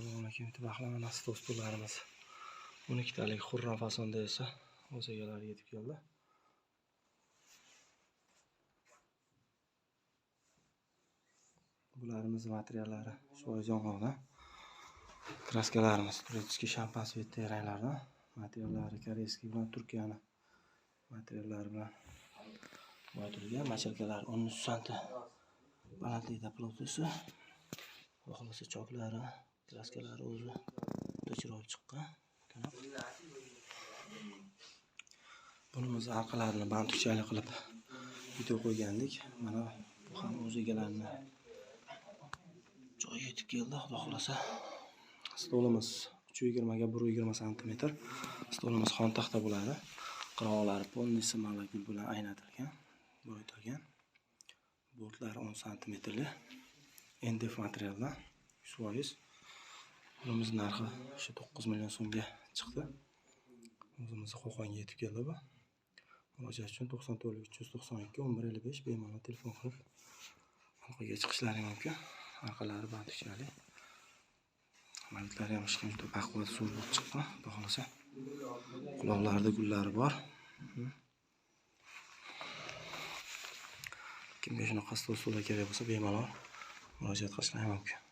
assalomu alaykum bitta bahlama nasib stullarimiz o'n ikkitalik xurram fasonda esa o'z egalari yetib keldi. Bularimiz materiallari foiz yong'oqdan kraskalarimiz turetskiy shampan svetdagi ranglardan materiallari koreyskiy bilan turkiyani materiallari bilan boyitilgan machalkalar o'n uch santi balandlikda plotisi xohlasa choklari kraskalari o'zi juda chiroyli chiqqan bunimiz orqalarini bantukchalik qilib video qo'ygandik. Mana bu ham o'z egalarini joyi yetib keldi. Xudo xohlasa stolimiz uch yuz yigirmaga bir yuz yigirma santimetr. Stolimiz xontaxta bo'ladi. Qirg'oqlari polnisi malagul bilan aynatilgan boyitilgan bortlari o'n santimetrli. Ndf materialdan yuz foiz. Bunimiz narxi shu 9 million so'mga chiqdi. O'zimizni qo'qonga yetib keldi bu. Murojaat uchun to'qson to'rt uch yuz to'qson ikki o'n bir ellik besh bemalol telefon qilib aloqaga chiqishlari mumkin. Orqalari bantukchali maliklari ham ishga juda baquvvat suv bo'lib chiqqan xohlasa quloqlarida gullari bor. Kimga shunaqa stol stullar kerak bo'lsa bemalol murojaat qilishlari mumkin.